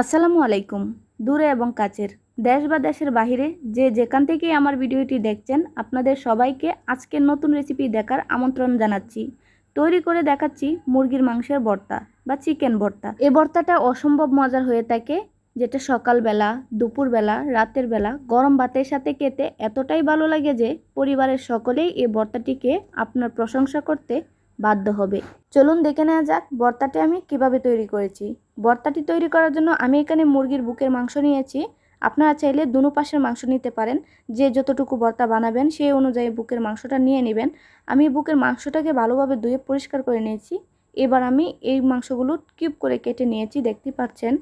আসসালামু আলাইকুম। দূরে এবং কাছের, দেশ বা দেশের বাহিরে যে যেখান থেকেই আমার ভিডিওটি দেখছেন, আপনাদের সবাইকে আজকের নতুন রেসিপি দেখার আমন্ত্রণ জানাচ্ছি। তৈরি করে দেখাচ্ছি মুরগির মাংসের ভর্তা বা চিকেন ভর্তা। এ ভর্তাটা অসম্ভব মজার হয়ে থাকে, যেটা সকালবেলা, দুপুরবেলা, রাতের বেলা গরম ভাতের সাথে খেতে এতটাই ভালো লাগে যে পরিবারের সকলেই এই ভর্তাটিকে আপনার প্রশংসা করতে বাধ্য হবে। চলুন দেখে নেওয়া যাক ভর্তাটি আমি কীভাবে তৈরি করেছি। ভর্তাটি তৈরি করার জন্য আমি এখানে মুরগির বুকের মাংস নিয়েছি। আপনারা চাইলে দুনো পাশের মাংস নিতে পারেন। যে যতটুকু ভর্তা বানাবেন সেই অনুযায়ী বুকের মাংসটা নিয়ে নেবেন। আমি বুকের মাংসটাকে ভালোভাবে ধুয়ে পরিষ্কার করে নিয়েছি। এবার আমি এই মাংসগুলো কিউব করে কেটে নিয়েছি, দেখতে পাচ্ছেন।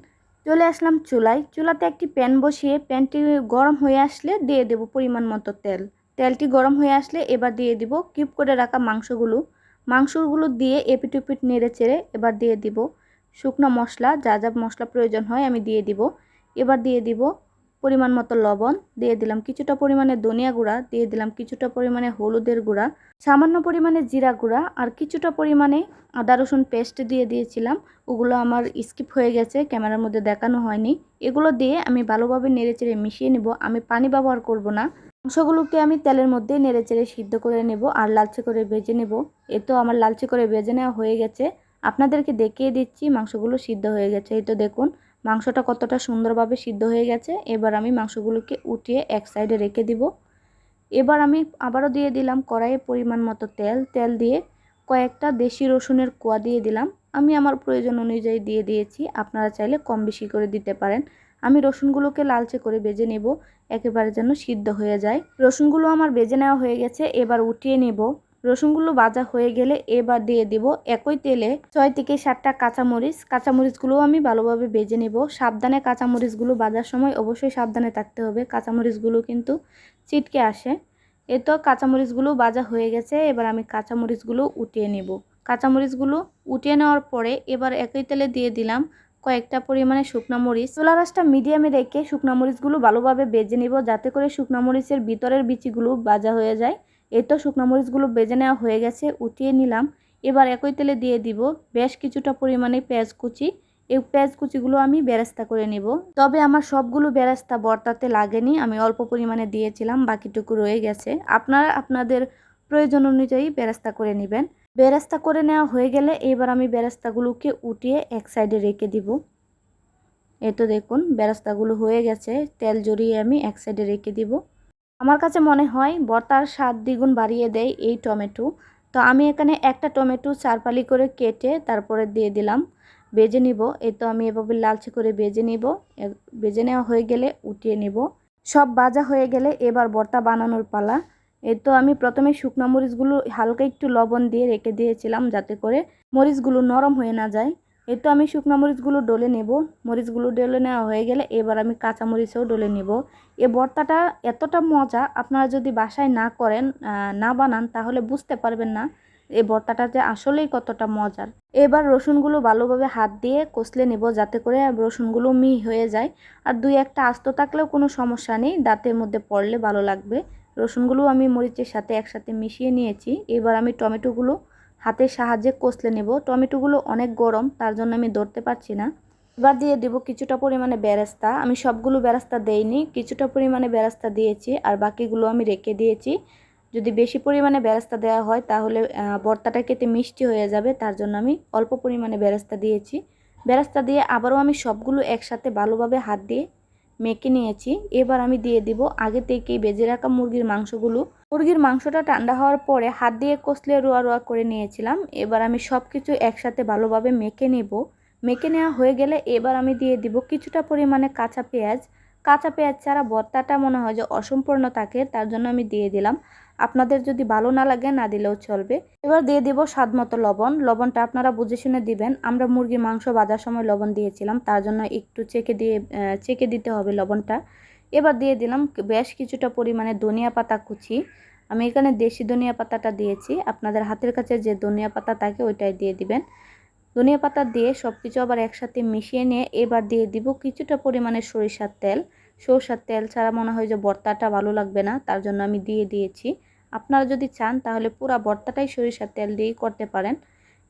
চলে আসলাম চুলায়। চুলাতে একটি প্যান বসিয়ে প্যানটি গরম হয়ে আসলে দিয়ে দেব পরিমাণ মতো তেল। তেলটি গরম হয়ে আসলে এবার দিয়ে দিব কিউব করে রাখা মাংসগুলো। মাংসগুলো দিয়ে এপিটুপিট নেড়ে চেড়ে এবার দিয়ে দিব। শুকনো মশলা, যা যা মশলা প্রয়োজন হয় আমি দিয়ে দিব। এবার দিয়ে দিব পরিমাণ মতো লবণ, দিয়ে দিলাম কিছুটা পরিমাণে ধনিয়া গুঁড়া, দিয়ে দিলাম কিছুটা পরিমাণে হলুদের গুঁড়া, সামান্য পরিমাণে জিরা গুঁড়া আর কিছুটা পরিমাণে আদা রসুন পেস্ট দিয়ে দিয়েছিলাম। ওগুলো আমার স্কিপ হয়ে গেছে, ক্যামেরার মধ্যে দেখানো হয়নি। এগুলো দিয়ে আমি ভালোভাবে নেড়ে চেড়ে মিশিয়ে নেব। আমি পানি ব্যবহার করব না। মাংসগুলোকে আমি তেলের মধ্যে নেড়ে চেড়ে সিদ্ধ করে নেব আর লালচে করে ভেজে নেব। এ তো আমার লালচে করে ভেজে নেওয়া হয়ে গেছে। আপনাদেরকে দেখিয়ে দিচ্ছি মাংসগুলো সিদ্ধ হয়ে গেছে। এই তো দেখুন, মাংসটা কতটা সুন্দরভাবে সিদ্ধ হয়ে গেছে। এবার আমি মাংসগুলোকে উঠিয়ে এক সাইডে রেখে দিব। এবার আমি আবারও দিয়ে দিলাম কড়াইয়ে পরিমাণ মতো তেল। তেল দিয়ে কয়েকটা দেশি রসুনের কোয়া দিয়ে দিলাম। আমি আমার প্রয়োজন অনুযায়ী দিয়ে দিয়েছি। আপনারা চাইলে কম বেশি করে দিতে পারেন। আমি রসুনগুলোকে লালচে করে বেজে নেব, একেবারে যেন সিদ্ধ হয়ে যায়। রসুনগুলো আমার বেজে নেওয়া হয়ে গেছে, এবার উঠিয়ে নেব। রসুনগুলো ভাজা হয়ে গেলে এবার দিয়ে দিব একই তেলে ছয় থেকে সাতটা কাঁচামরিচ। কাঁচামরিচগুলোও আমি ভালোভাবে বেজে নেব। সাবধানে কাঁচামরিচগুলো ভাজার সময় অবশ্যই সাবধানে থাকতে হবে। কাঁচামরিচগুলো কিন্তু চিটকে আসে। এ তো কাঁচামরিচগুলো ভাজা হয়ে গেছে, এবার আমি কাঁচামরিচগুলো উঠিয়ে নেব। কাঁচামরিচগুলো উঠিয়ে নেওয়ার পরে এবার একই তেলে দিয়ে দিলাম কয়েকটা পরিমাণে শুকনো মরিচ। চোলা রাসটা মিডিয়ামে রেখে শুকনো মরিচগুলো ভালোভাবে বেজে নিব, যাতে করে শুকনো মরিচের ভিতরের বিচিগুলো বাজা হয়ে যায়। এই তো শুকনো মরিচগুলো বেজে নেওয়া হয়ে গেছে, উঠিয়ে নিলাম। এবার একই তেলে দিয়ে দিব বেশ কিছুটা পরিমাণে পেঁয়াজ কুচি। এই পেঁয়াজ কুচিগুলো আমি বেরাস্তা করে নিব। তবে আমার সবগুলো বেরাস্তা বর্তাতে লাগেনি, আমি অল্প পরিমাণে দিয়েছিলাম, বাকিটুকু রয়ে গেছে। আপনারা আপনাদের প্রয়োজন অনুযায়ী বেরাস্তা করে নেবেন। বেরেস্তা করে নেওয়া হয়ে গেলে এবার আমি বেরেস্তাগুলোকে উঠিয়ে এক সাইডে রেখে দিব। এই তো দেখুন, বেরেস্তাগুলো হয়ে গেছে। তেল জড়িয়ে আমি এক সাইডে রেখে দিব। আমার কাছে মনে হয় বর্তার স্বাদ দ্বিগুণ বাড়িয়ে দেয় এই টমেটো। তো আমি এখানে একটা টমেটো চারপালি করে কেটে তারপরে দিয়ে দিলাম। বেজে নিব। এ তো আমি এভাবে লালচে করে বেজে নিব। বেজে নেওয়া হয়ে গেলে উঠিয়ে নিব। সব বাজা হয়ে গেলে এবার বর্তা বানানোর পালা। এই তো আমি প্রথমে শুকনো মরিচগুলো হালকা একটু লবণ দিয়ে রেখে দিয়েছিলাম যাতে করে মরিচগুলো নরম হয়ে না যায়। এই তো আমি শুকনো মরিচগুলো ডলে নেব। মরিচগুলো ডলে নেওয়া হয়ে গেলে এবার আমি কাঁচা মরিচেও ডলে নেব। এ ভর্তাটা এতটা মজা, আপনারা যদি বাসায় না করেন না বানান, তাহলে বুঝতে পারবেন না এই ভর্তাটা যে আসলেই কতটা মজার। এবার রসুনগুলো ভালোভাবে হাত দিয়ে কষলে নেব যাতে করে রসুনগুলো মিহি হয়ে যায়। আর দুই একটা আস্ত থাকলেও কোনো সমস্যা নেই, দাঁতের মধ্যে পড়লে ভালো লাগবে। রসুনগুলো আমি মরিচের সাথে একসাথে মিশিয়ে নিয়েছি। এবার আমি টমেটোগুলো হাতের সাহায্যে কষলে নেব। টমেটোগুলো অনেক গরম, তার জন্য আমি ধরতে পারছি না। এবার দিয়ে দেব কিছুটা পরিমাণে বেরাস্তা আমি সবগুলো বেরাস্তা দেইনি, কিছুটা পরিমাণে বেরাস্তা দিয়েছি আর বাকিগুলো আমি রেখে দিয়েছি। যদি বেশি পরিমাণে বেরাস্তা দেওয়া হয়, তাহলে ভর্তাটা খেতে মিষ্টি হয়ে যাবে, তার জন্য আমি অল্প পরিমাণে বেরাস্তা দিয়েছি। বেরাস্তা দিয়ে আবারও আমি সবগুলো একসাথে ভালোভাবে হাত দিয়ে মেখে নিয়েছি। এবার আমি দিয়ে দিব আগে থেকেই বেজে রাখা মুরগির মাংসগুলো। মুরগির মাংসটা ঠান্ডা হওয়ার পরে হাত দিয়ে কষলে রোয়া রোয়া করে নিয়েছিলাম। এবার আমি সব কিছু একসাথে ভালোভাবে মেখে নেব। মেখে নেওয়া হয়ে গেলে এবার আমি দিয়ে দিব কিছুটা পরিমাণে কাঁচা পেঁয়াজ। কাঁচা পেঁয়াজ ছাড়া ভর্তাটা মনে হয় যে অসম্পূর্ণ থাকে, তার জন্য আমি দিয়ে দিলাম। আপনাদের যদি ভালো না লাগে, না দিলেও চলবে। এবার দিয়ে দিব স্বাদ মতো লবণ। লবণটা আপনারা বুঝে শুনে দিবেন। আমরা মুরগির মাংস বাজার সময় লবণ দিয়েছিলাম। তার জন্য একটু চেকে দিয়ে চেকে দিতে হবে লবণটা। এবার দিয়ে দিলাম বেশ কিছুটা পরিমাণে ধনিয়া পাতা কুচি। আমি এখানে দেশি ধনিয়া পাতাটা দিয়েছি। আপনাদের হাতের কাছে যে ধনিয়া পাতা থাকে, ওইটাই দিয়ে দিবেন। ধনিয়া পাতা দিয়ে সব কিছু আবার একসাথে মিশিয়ে নিয়ে এবার দিয়ে দিব কিছুটা পরিমাণে সরিষার তেল। সরষার তেল ছাড়া মনে হয় যে ভর্তাটা ভালো লাগবে না, তার জন্য আমি দিয়ে দিয়েছি। আপনারা যদি চান তাহলে পুরা ভর্তাটাই সরিষার তেল দিয়েই করতে পারেন।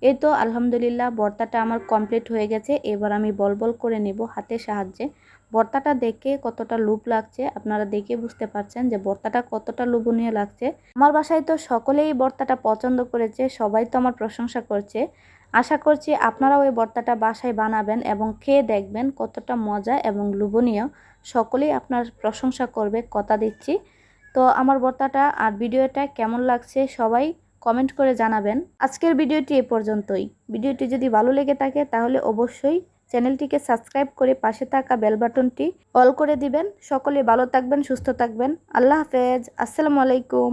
এই তো আলহামদুলিল্লাহ ভর্তাটা আমার কমপ্লিট হয়ে গেছে, এবার আমি বল বল করে নেব হাতের সাহায্যে। ভর্তাটা দেখে কতটা লুপ লাগছে, আপনারা দেখে বুঝতে পারছেন যে ভর্তাটা কতটা লোভনীয় লাগছে। আমার বাসায় তো সকলেই ভর্তাটা পছন্দ করেছে, সবাই তো আমার প্রশংসা করছে। আশা করছি আপনারাও এই ভর্তাটা বাসায় বানাবেন এবং খেয়ে দেখবেন কতটা মজা এবং লোভনীয়। সকলেই আপনার প্রশংসা করবে, কথা দিচ্ছি। তো আমার ভর্তাটা আর ভিডিওটা কেমন লাগছে সবাই কমেন্ট করে জানাবেন। আজকের ভিডিওটি এ পর্যন্তই। ভিডিওটি যদি ভালো লেগে থাকে তাহলে অবশ্যই চ্যানেলটিকে সাবস্ক্রাইব করে পাশে থাকা বেল বাটনটি অল করে দিবেন। সকলে ভালো থাকবেন, সুস্থ থাকবেন। আল্লাহ হাফেজ। আসসালামু আলাইকুম।